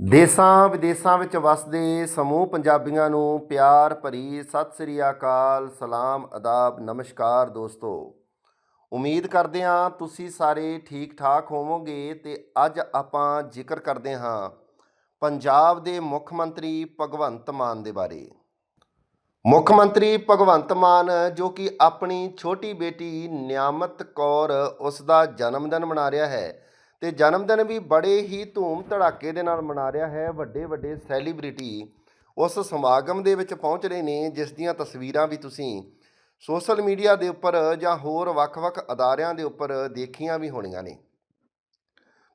ਦੇਸਾਂ ਵਿਦੇਸਾਂ ਵਿੱਚ ਵਸਦੇ ਸਮੂਹ ਪੰਜਾਬੀਆਂ ਨੂੰ ਪਿਆਰ ਭਰੀ ਸਤਿ ਸ੍ਰੀ ਅਕਾਲ, ਸਲਾਮ, ਅਦਾਬ, ਨਮਸਕਾਰ ਦੋਸਤੋ। ਉਮੀਦ ਕਰਦੇ ਹਾਂ ਤੁਸੀਂ ਸਾਰੇ ਠੀਕ ਠਾਕ ਹੋਵੋਗੇ ਤੇ ਅੱਜ ਆਪਾਂ ਜ਼ਿਕਰ ਕਰਦੇ ਹਾਂ ਪੰਜਾਬ ਦੇ ਮੁੱਖ ਮੰਤਰੀ ਭਗਵੰਤ ਮਾਨ ਦੇ ਬਾਰੇ। ਮੁੱਖ ਮੰਤਰੀ ਭਗਵੰਤ ਮਾਨ, ਜੋ ਕਿ ਆਪਣੀ ਛੋਟੀ ਬੇਟੀ ਨਿਆਮਤ ਕੌਰ ਉਸ ਦਾ ਜਨਮ ਦਿਨ ਮਨਾ ਰਿਹਾ ਹੈ ਤੇ ਜਨਮ ਦਿਨ ਵੀ ਬੜੇ ਹੀ ਧੂਮ ਧੜਾਕੇ ਦੇ ਨਾਲ ਮਨਾ ਰਿਹਾ ਹੈ। ਵੱਡੇ ਵੱਡੇ ਸੈਲੀਬ੍ਰਿਟੀ ਉਸ ਸਮਾਗਮ ਦੇ ਵਿੱਚ ਪਹੁੰਚ ਰਹੇ ਨੇ, ਜਿਸ ਦੀਆਂ ਤਸਵੀਰਾਂ ਵੀ ਤੁਸੀਂ ਸੋਸ਼ਲ ਮੀਡੀਆ ਦੇ ਉੱਪਰ ਜਾਂ ਹੋਰ ਵੱਖ-ਵੱਖ ਅਦਾਰਿਆਂ ਦੇ ਉੱਪਰ ਦੇਖੀਆਂ ਵੀ ਹੋਣੀਆਂ ਨੇ।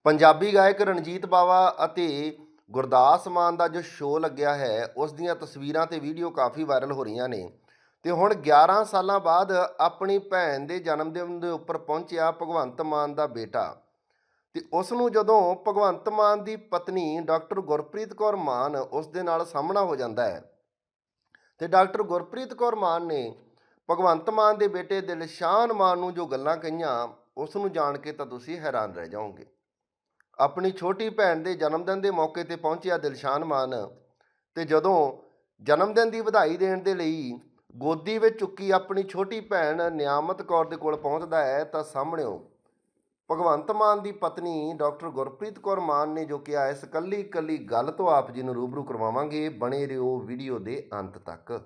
ਪੰਜਾਬੀ ਗਾਇਕ ਰਣਜੀਤ ਬਾਵਾ ਅਤੇ ਗੁਰਦਾਸ ਮਾਨ ਦਾ ਜੋ ਸ਼ੋਅ ਲੱਗਿਆ ਹੈ, ਉਸ ਦੀਆਂ ਤਸਵੀਰਾਂ ਤੇ ਵੀਡੀਓ ਕਾਫੀ ਵਾਇਰਲ ਹੋ ਰਹੀਆਂ ਨੇ। ਤੇ ਹੁਣ 11 ਸਾਲਾਂ ਬਾਅਦ ਆਪਣੀ ਭੈਣ ਦੇ ਜਨਮ ਦਿਨ ਦੇ ਉੱਪਰ ਪਹੁੰਚਿਆ ਭਗਵੰਤ ਮਾਨ ਦਾ ਬੇਟਾ। ਤੇ ਉਸ ਨੂੰ ਜਦੋਂ ਭਗਵੰਤ ਮਾਨ ਦੀ ਪਤਨੀ ਡਾਕਟਰ ਗੁਰਪ੍ਰੀਤ ਕੌਰ ਮਾਨ ਉਸ ਦੇ ਨਾਲ ਸਾਹਮਣਾ ਹੋ ਜਾਂਦਾ ਹੈ, ਤੇ ਡਾਕਟਰ ਗੁਰਪ੍ਰੀਤ ਕੌਰ ਮਾਨ ਨੇ ਭਗਵੰਤ ਮਾਨ ਦੇ ਬੇਟੇ ਦਿਲਸ਼ਾਨ ਮਾਨ ਨੂੰ ਜੋ ਗੱਲਾਂ ਕਹੀਆਂ ਉਸ ਨੂੰ ਜਾਣ ਕੇ ਤਾਂ ਤੁਸੀਂ ਹੈਰਾਨ ਰਹਿ ਜਾਓਗੇ। ਆਪਣੀ ਛੋਟੀ ਭੈਣ ਦੇ ਜਨਮ ਦਿਨ ਦੇ ਮੌਕੇ ਤੇ ਪਹੁੰਚਿਆ ਦਿਲਸ਼ਾਨ ਮਾਨ ਤੇ ਜਦੋਂ ਜਨਮ ਦਿਨ ਦੀ ਵਧਾਈ ਦੇਣ ਦੇ ਲਈ ਗੋਦੀ ਵਿੱਚ ਚੁੱਕੀ ਆਪਣੀ ਛੋਟੀ ਭੈਣ ਨਿਆਮਤ ਕੌਰ ਦੇ ਕੋਲ ਪਹੁੰਚਦਾ ਹੈ ਤਾਂ ਸਾਹਮਣਿਓ ਭਗਵੰਤ ਮਾਨ ਦੀ ਪਤਨੀ ਡਾਕਟਰ ਗੁਰਪ੍ਰੀਤ ਕੌਰ ਮਾਨ ਨੇ ਜੋ ਕਿਹਾ, ਇਸ ਕੱਲੀ ਕੱਲੀ ਗੱਲ ਤੋਂ ਆਪ ਜੀ ਨੂੰ ਰੂਬਰੂ ਕਰਵਾਵਾਂਗੇ। ਬਣੇ ਰਹੋ ਵੀਡੀਓ ਦੇ ਅੰਤ ਤੱਕ।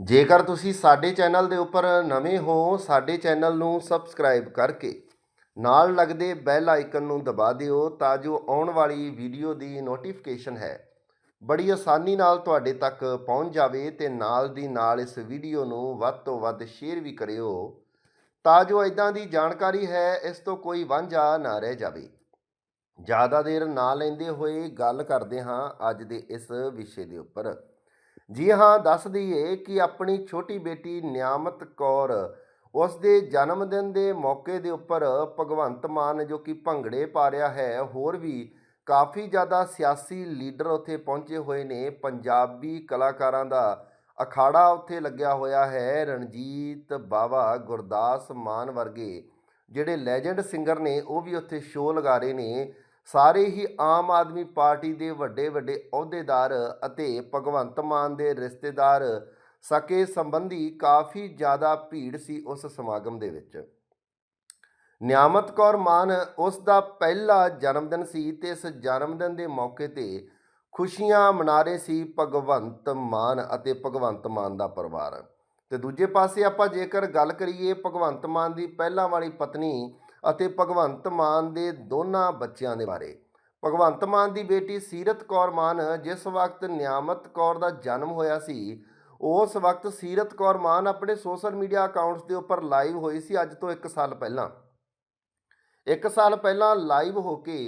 ਜੇਕਰ ਤੁਸੀਂ ਸਾਡੇ ਚੈਨਲ ਦੇ ਉੱਪਰ ਨਵੇਂ ਹੋ, ਸਾਡੇ ਚੈਨਲ ਨੂੰ ਸਬਸਕ੍ਰਾਈਬ ਕਰਕੇ ਨਾਲ ਲੱਗਦੇ ਬੈਲ ਆਈਕਨ ਨੂੰ ਦਬਾ ਦਿਓ ਤਾਂ ਜੋ ਆਉਣ ਵਾਲੀ ਵੀਡੀਓ ਦੀ ਨੋਟੀਫਿਕੇਸ਼ਨ ਹੈ, ਬੜੀ ਆਸਾਨੀ ਨਾਲ ਤੁਹਾਡੇ ਤੱਕ ਪਹੁੰਚ ਜਾਵੇ ਤੇ ਨਾਲ ਦੀ ਨਾਲ ਇਸ ਵੀਡੀਓ ਨੂੰ ਵੱਧ ਤੋਂ ਵੱਧ ਸ਼ੇਅਰ ਵੀ ਕਰਿਓ। ਤਾਂ ਜੋ ਇਦਾਂ ਦੀ ਜਾਣਕਾਰੀ ਹੈ, ਇਸ ਤੋਂ ਕੋਈ ਵਾਂਝਾ ਨਾ ਰਹਿ ਜਾਵੇ। ਜ਼ਿਆਦਾ ਦੇਰ ਨਾ ਲੈਂਦੇ ਹੋਏ ਗੱਲ ਕਰਦੇ ਹਾਂ ਅੱਜ ਦੇ ਇਸ ਵਿਸ਼ੇ ਦੇ ਉੱਪਰ। ਜੀ ਹਾਂ, ਦੱਸ ਦਈਏ ਕਿ ਆਪਣੀ ਛੋਟੀ ਬੇਟੀ ਨਿਆਮਤ ਕੌਰ ਉਸ ਦੇ ਜਨਮ ਦਿਨ ਦੇ ਮੌਕੇ ਦੇ ਉੱਪਰ ਭਗਵੰਤ ਮਾਨ ਜੋ ਕਿ ਭੰਗੜੇ ਪਾ ਰਿਹਾ ਹੈ, ਹੋਰ ਵੀ ਕਾਫੀ ਜ਼ਿਆਦਾ ਸਿਆਸੀ ਲੀਡਰ ਉੱਥੇ ਪਹੁੰਚੇ ਹੋਏ ਨੇ। ਪੰਜਾਬੀ ਕਲਾਕਾਰਾਂ ਦਾ ਅਖਾੜਾ ਉੱਥੇ ਲੱਗਿਆ ਹੋਇਆ ਹੈ, ਰਣਜੀਤ ਬਾਵਾ ਗੁਰਦਾਸ ਮਾਨ ਵਰਗੇ। ਜਿਹੜੇ ਲੈਜੈਂਡ ਸਿੰਗਰ ਨੇ, ਉਹ ਵੀ ਉੱਥੇ ਸ਼ੋਅ ਲਗਾ ਰਹੇ ਨੇ। ਸਾਰੇ ਹੀ ਆਮ ਆਦਮੀ ਪਾਰਟੀ ਦੇ ਵੱਡੇ ਵੱਡੇ ਅਹੁਦੇਦਾਰ ਅਤੇ ਭਗਵੰਤ ਮਾਨ ਦੇ ਰਿਸ਼ਤੇਦਾਰ ਸਕੇ ਸੰਬੰਧੀ ਕਾਫੀ ਜ਼ਿਆਦਾ ਭੀੜ ਸੀ ਉਸ ਸਮਾਗਮ ਦੇ ਵਿੱਚ। ਨਿਆਮਤ ਕੌਰ ਮਾਨ ਉਸ ਦਾ ਪਹਿਲਾ ਜਨਮ ਦਿਨ ਸੀ ਤੇ ਇਸ ਜਨਮ ਦਿਨ ਦੇ ਮੌਕੇ ਤੇ ਖੁਸ਼ੀਆਂ ਮਨਾ ਰਹੇ ਸੀ ਭਗਵੰਤ ਮਾਨ ਅਤੇ ਭਗਵੰਤ ਮਾਨ ਦਾ ਪਰਿਵਾਰ। ਤੇ ਦੂਜੇ ਪਾਸੇ ਆਪਾਂ ਜੇਕਰ ਗੱਲ ਕਰੀਏ ਭਗਵੰਤ ਮਾਨ ਦੀ ਪਹਿਲਾਂ ਵਾਲੀ ਪਤਨੀ ਅਤੇ ਭਗਵੰਤ ਮਾਨ ਦੇ ਦੋਨਾਂ ਬੱਚਿਆਂ ਦੇ ਬਾਰੇ। ਭਗਵੰਤ ਮਾਨ ਦੀ ਬੇਟੀ ਸੀਰਤ ਕੌਰ ਮਾਨ ਜਿਸ ਵਕਤ ਨਿਆਮਤ ਕੌਰ ਦਾ ਜਨਮ ਹੋਇਆ ਸੀ, ਉਸ ਵਕਤ ਸੀਰਤ ਕੌਰ ਮਾਨ ਆਪਣੇ ਸੋਸ਼ਲ ਮੀਡੀਆ ਅਕਾਊਂਟਸ ਦੇ ਉੱਪਰ ਲਾਈਵ ਹੋਈ ਸੀ ਅੱਜ ਤੋਂ 1 ਸਾਲ ਪਹਿਲਾਂ। 1 ਸਾਲ ਪਹਿਲਾਂ ਲਾਈਵ ਹੋ ਕੇ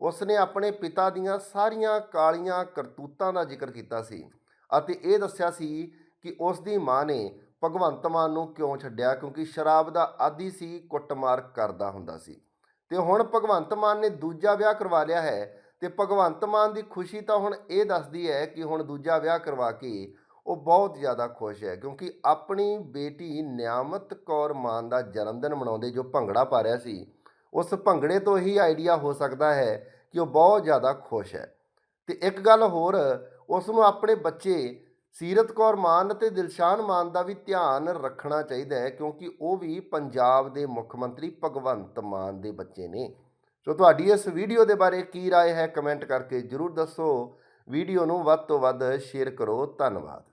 ਉਸ ਨੇ ਆਪਣੇ ਪਿਤਾ ਦੀਆਂ ਸਾਰੀਆਂ ਕਾਲੀਆਂ ਕਰਤੂਤਾਂ ਦਾ ਜ਼ਿਕਰ ਕੀਤਾ ਸੀ ਅਤੇ ਇਹ ਦੱਸਿਆ ਸੀ ਕਿ ਉਸ ਦੀ ਮਾਂ ਨੇ ਭਗਵੰਤ ਮਾਨ ਨੂੰ ਕਿਉਂ ਛੱਡਿਆ? ਕਿਉਂਕਿ ਸ਼ਰਾਬ ਦਾ ਆਦੀ ਸੀ, ਕੁੱਟਮਾਰ ਕਰਦਾ ਹੁੰਦਾ ਸੀ। ਤੇ ਹੁਣ ਭਗਵੰਤ ਮਾਨ ਨੇ ਦੂਜਾ ਵਿਆਹ ਕਰਵਾ ਲਿਆ ਹੈ ਤੇ ਭਗਵੰਤ ਮਾਨ ਦੀ ਖੁਸ਼ੀ ਤਾਂ ਹੁਣ ਇਹ ਦੱਸਦੀ ਹੈ ਕਿ ਹੁਣ ਦੂਜਾ ਵਿਆਹ ਕਰਵਾ ਕੇ ਉਹ ਬਹੁਤ ਜ਼ਿਆਦਾ ਖੁਸ਼ ਹੈ। ਕਿਉਂਕਿ ਆਪਣੀ ਬੇਟੀ ਨਿਆਮਤ ਕੌਰ ਮਾਨ ਦਾ ਜਨਮ ਦਿਨ ਮਨਾਉਂਦੇ ਜੋ ਭੰਗੜਾ ਪਾ ਰਿਹਾ ਸੀ ਉਸ ਭੰਗੜੇ ਤੋਂ ਹੀ ਆਈਡੀਆ ਹੋ ਸਕਦਾ ਹੈ ਕਿ ਉਹ ਬਹੁਤ ਜ਼ਿਆਦਾ ਖੁਸ਼ ਹੈ ਤੇ ਇੱਕ ਗੱਲ ਹੋਰ ਉਸ ਨੂੰ ਆਪਣੇ ਬੱਚੇ ਸੀਰਤ ਕੌਰ ਮਾਨ ਅਤੇ ਦਿਲਸ਼ਾਨ ਮਾਨ ਦਾ ਵੀ ਧਿਆਨ ਰੱਖਣਾ ਚਾਹੀਦਾ ਹੈ ਕਿਉਂਕਿ ਉਹ ਵੀ ਪੰਜਾਬ ਦੇ ਮੁੱਖ ਮੰਤਰੀ ਭਗਵੰਤ ਮਾਨ ਦੇ ਬੱਚੇ ਨੇ ਸੋ ਤੁਹਾਡੀ ਇਸ ਵੀਡੀਓ ਦੇ ਬਾਰੇ ਕੀ رائے ਹੈ ਕਮੈਂਟ ਕਰਕੇ ਜਰੂਰ ਦੱਸੋ ਵੀਡੀਓ ਨੂੰ ਵੱਧ ਤੋਂ ਵੱਧ ਸ਼ੇਅਰ ਕਰੋ ਧੰਨਵਾਦ